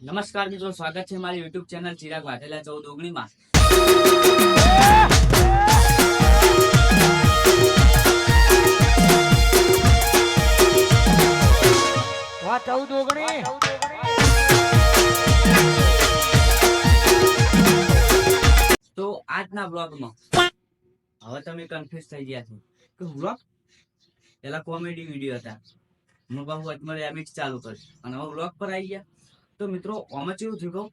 નમસ્કાર મિત્રો સ્વાગત છે મારી યુટ્યુબ ચેનલ ચિરાગ વાઘેલા ચૌદ ઓગણીમાં. વાહ ચૌદ ઓગણી. તો આજના બ્લોગમાં હવે તમે કન્ફ્યુઝ થઈ ગયા છો. કે બ્લોગ પેલા કોમેડી વીડિયો હતા. હું વચમાં રેમિક્સ ચાલુ કરીશ. અને હવે બ્લોગ પર આવી ગયા. તો મિત્રો, આમાં કેવું થયું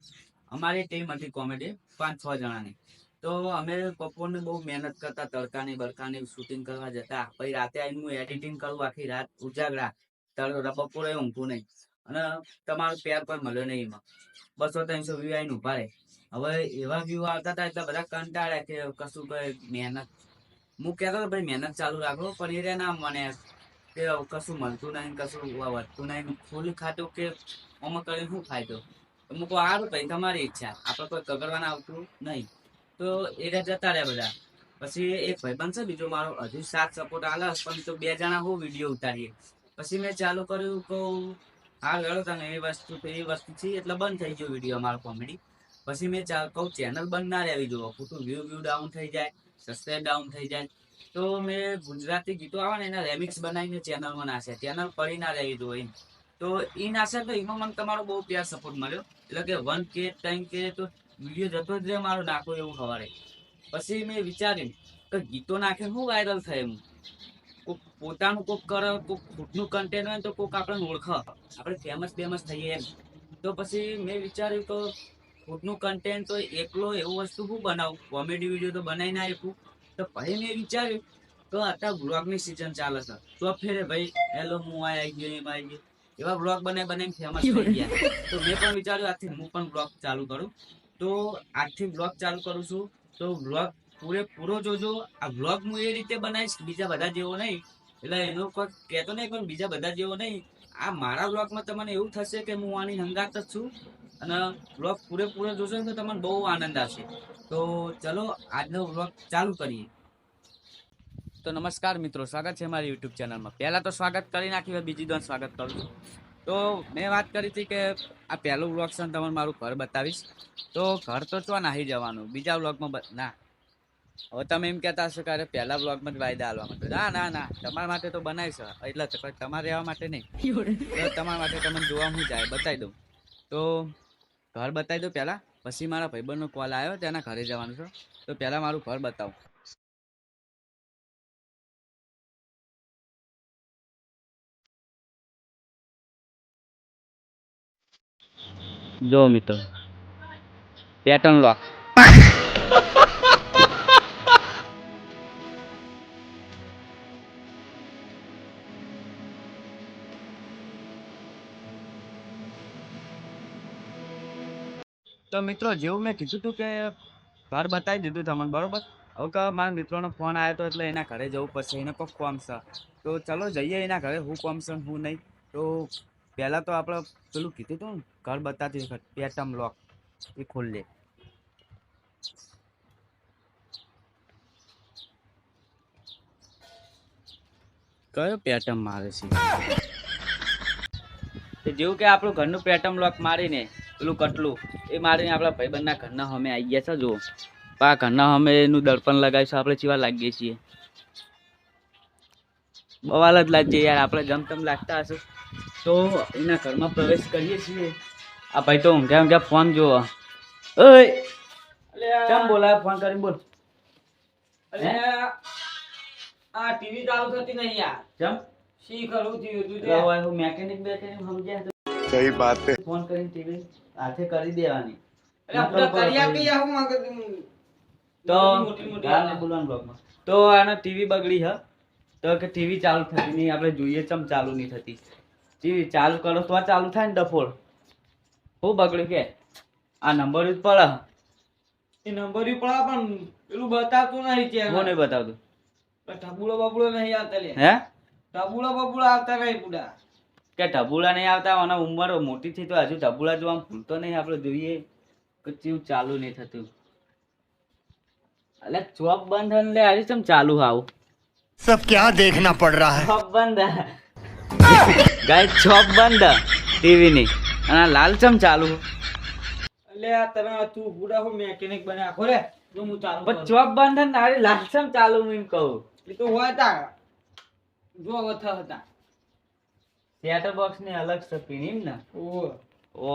અમારી ટીમ હતી કોમેડી પાંચ છ જણાની. તો અમે બપોરને બહુ મહેનત કરતા, તડકાની બરકાની શૂટિંગ કરવા જતા. પછી રાતે આવીને હું એડિટિંગ કરું, આખી રાત ઉજાગરા. તળ બપોરે ઊંઘું નહીં. અને તમારો પેર પણ મળ્યો નહીં એમાં. બસો ત્રણસો વ્યૂ આવીને ઊભા રહે. હવે એવા વ્યૂ આવતા હતા એટલે બધા કંટાળ્યા કે કશું કઈ મહેનત. હું કહેતો હતો, ભાઈ, મહેનત ચાલુ રાખો, પણ એ ના મને કે કશું મળતું નહીં, કશું વધતું નહીં. ફૂલ ખાતું કે આમાં કરીને શું ફાયદો? અમુક સારું ભાઈ, તમારી ઈચ્છા. આપણે કોઈ કગડવાના આવતું નહીં. તો એ જતા રહ્યા બધા. પછી એક ભાઈબંધ છે, બીજો મારો, હજુ સાત સપોર્ટ આલે, પણ તો બે જણા હું વીડિયો ઉતારીએ. પછી મેં ચાલુ કર્યું, કહું, હા ગયો તમે, એ વસ્તુ તો એ વસ્તુ છે, એટલે બંધ થઈ ગયો વીડિયો અમારો કોમેડી પછી મેં કહું, ચેનલ બંધ ના રહેવી જોવો. ખોટું વ્યૂ વ્યૂ ડાઉન થઈ જાય સબસ્ક્રાઈબ ડાઉન થઈ જાય. તો મેં ગુજરાતી ગીતો આવે ને, એના રેમિક્સ બનાવીને ચેનલમાં નાખે. ચેનલ પડી ના રહી એમ. તો એ નાશે તો એમાં મને તમારો બહુ પ્યાર સપોર્ટ મળ્યો. એટલે કે વન કે ટાઈમ કે, તો વીડિયો જતો જ રહે, મારો નાખો એવું સવારે પછી મેં વિચાર્યું કે ગીતો નાખે શું વાયરલ થાય એમ? કોક પોતાનું કોક કરે, કોક ખુદનું કન્ટેન્ટ હોય તો કોક આપણે ઓળખ. આપણે ફેમસ ફેમસ થઈએ એમ. તો પછી મેં વિચાર્યું તો ખુદનું કન્ટેન્ટ તો એકલો એવું વસ્તુ હું બનાવું? કોમેડી વીડિયો તો બનાવી ના શકું તો ભાઈ મેં વિચાર્યું, તો અત્યારે બ્લોગની સિઝન ચાલે છે. તો ફેરે ભાઈ હેલો હું આ આવી ગયો, એમ આવી ગયો. એવા બ્લોગ બને બને ફેમસ થઈ ગયા. તો મેં પણ વિચાર્યું આજથી હું પણ બ્લોગ ચાલુ કરું. તો આજથી બ્લોગ ચાલુ કરું છું. તો બ્લોગ પૂરેપૂરો જોજો. આ બ્લોગ હું એ રીતે બનાવીશ, બીજા બધા જેવો નહીં. એટલે એનો કોઈ કહેતો નહીં, પણ બીજા બધા જેવો નહીં. આ મારા બ્લોગમાં તમને એવું થશે કે હું આની હંગાત જ છું. અને વ્લોગ પૂરેપૂરો જોશો તો તમને બહુ આનંદ આવશે. તો ચલો આજનો વ્લોગ ચાલુ કરીએ. તો નમસ્કાર મિત્રો સ્વાગત છે મારી યુટ્યુબ ચેનલમાં. પહેલાં તો સ્વાગત કરી નાખ્યું હવે બીજી દોન સ્વાગત કરું છું. તો મેં વાત કરી હતી કે આ પહેલું વ્લોગ છે તમને મારું ઘર બતાવીશ. તો ઘર તો ચો નાહી જવાનું બીજા વ્લોગમાં ના. હવે તમે એમ કહેતા હશો કે અરે પહેલા વ્લોગમાં જ વાયદા આવવા માટે. ના ના ના તમારા માટે તો બનાવીશ. એટલે તમારે રહેવા માટે નહીં. તમારા માટે તમને જોવા હું જાય બતાવી દઉં. તો ઘર બતાવી દો પહેલાં. પછી મારા ભાઈબંધનો કોલ આવ્યો, તેના ઘરે જવાનું છે. તો પહેલાં મારું ઘર બતાવો. જો મિત્રો પેટર્ન લોક તો મિત્રો, જેવું મેં કીધું હતું કે ઘર બતાવી દીધું તમને, બરોબર? હવે મારા મિત્રોનો ફોન આવ્યો હતો એટલે એના ઘરે જવું પડશે, એને કોઈ કોમ છે. તો ચલો જઈએ એના ઘરે, હું કોમ છે હું નહીં. તો પહેલાં તો આપણે પેલું કીધું હતું ઘર બતાવતી પેટમ લોક એ ખોલી કયો પેટમ મારે છે? જેવું કે આપણું ઘરનું પેટમ લોક મારીને પેલું કટલું. એ મારીને આપણા ભાઈબંધના ઘરના અમે આવી ગયા છે જુઓ. પા ઘરના અમે એનું દર્પણ લગાવીશું આપણે ચીવા લાગીએ છીએ. બવાલ જ લાગજે યાર આપણે જમતમ લાગતા હશે. તો એના ઘરમાં પ્રવેશ કરીએ છીએ. આ ભાઈ તો ઊંઘ્યા ઊંઘ્યા ફોન જોવા. ઓય! કેમ બોલાવે ફોન કરી બોલ. ટીવી ચાલુ થતી નહીં યાર. કેમ? શી કરું મેકેનિક બેકેનિક સમજ્યા. સહી વાત ફોન કરીને ટીવી હાથે કરી દેવાની. તું? તો મોટી મોટી ગાળને. બોલવાનું બ્લોગમાં. તો આને ટીવી બગડી હ. તો કે ટીવી ચાલુ થતી નહીં આપણે જોઈએ ચમ ચાલુ નહીં થતી. ટીવી ચાલુ કરો તો ચાલુ થાય ને ડફોળ હું બગડ્યું કે? આ નંબર જ પડે એ નંબર પડે પણ પેલું બતાવતું નહીં કે હું નહીં બતાવતું? ઢબુડો બબુડો નહીં આવતા લે. હે? ઢબુડો બબુડો આવતા નહીં બુડા કે ઢબુડા નહીં આવતા? અને ઉંમર મોટીથી તો હજુ ઢબુડા જોવા ભૂલતો નહીં આપણે જોઈએ. કચ્યું ચાલુ નહીં થતું. એટલે જોબ બંધ એટલે આજે ચમ ચાલુ હાવ સબ ક્યાં દેખના પડ રહા હે? જોબ બંધ. ગાય જોબ બંધ. ટીવી ની. અને લાલ ચમ ચાલુ? એટલે આ તમે તું બુડા હો મેકેનિક બને આખો રે જો હું ચાલુ પણ જોબ બંધ ને તારી લાલ ચમ ચાલુ મેં કહું. એ તો હોય તા જો વથ હતા સેટર બોક્સની અલગ છે એમ ને? ઓ ઓ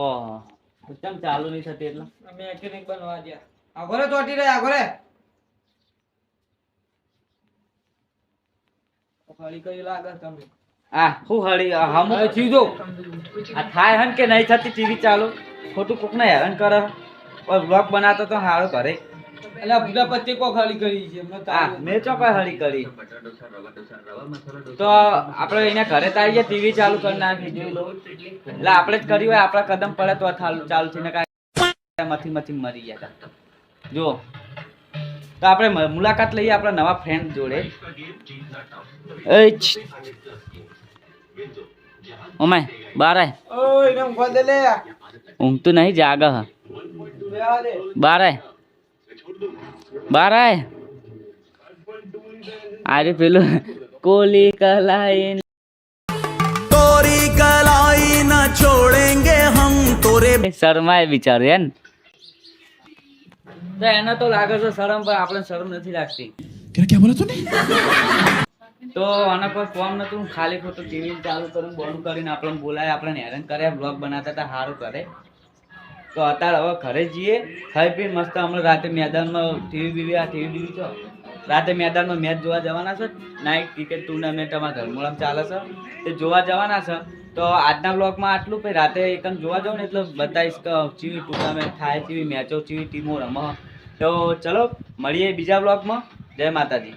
કેમ ચાલુ નહીં થતી એટલે? અમે મેકેનિક બનવા ગયા. આગોરે ચોટી રે આખો રે ખાલી કરી લાગે તમે આ હું હળી? હમ હવે આ થાય હન કે નહીં થતી ટીવી ચાલુ? ખોટું કોક ને હેરાન કરે કોઈ બ્લોગ બનાવતો તો હારો કરે એટલે બુડા પત્તે કો ખાલી કરી છે? હા. મેં ચોક્કસ ખાલી કરી. તો આપણે એને ઘરે તારી જે ટીવી ચાલુ કરી નાખી એટલે આપણે જ કર્યું હોય આપણા કદમ પડે તો ચાલુ થાલું ચાલુ થઈને કાંઈ મથી મથી મરી ગયા. જો તો આપણે મુલાકાત લઈએ આપણા નવા ફ્રેન્ડ જોડે. ઓમાય બાર આય. ઓય એને ઊંઘવા દે લે. તો નહીં જાગા હ. બાર આય. બહાર આય પેલું કોલી કલાઈ તોરી કલાઈ ના છોડેંગે હમ તોરે શરમાય બિચારો એન. તો એને તો લાગે છે શરમ પણ આપણે શરમ નથી લાગતી. તેને ક્યાં બોલા તું તો આના પર ફોર્મ નતું ખાલી ખોટું ટીવી ચાલુ કરીને બોલું કરીને આપણને બોલાય આપણને હેરાન કર્યા બ્લોગ બનાતા હતા સારું કરે. તો અત્યારે હવે ઘરે જઈએ. ખાઈ પીને મસ્ત હમણાં રાતે મેદાનમાં ટીવી બીવી આ ટીવી બીવી છો? રાતે મેદાનમાં મેચ જોવા જવાના છે? નાઇટ ક્રિકેટ ટુર્નામેન્ટ અમારા ઘરમોળામાં ચાલે છે. તે જોવા જવાના છે. તો આજના બ્લોગમાં આટલું પછી રાતે એકમ જોવા જાઉં ને એટલે બતાવીશ કે ચીવી ટુર્નામેન્ટ થાય ચીવી મેચો ચીવી ટીમો રમો. તો ચલો, મળીએ બીજા બ્લોગમાં જય માતાજી.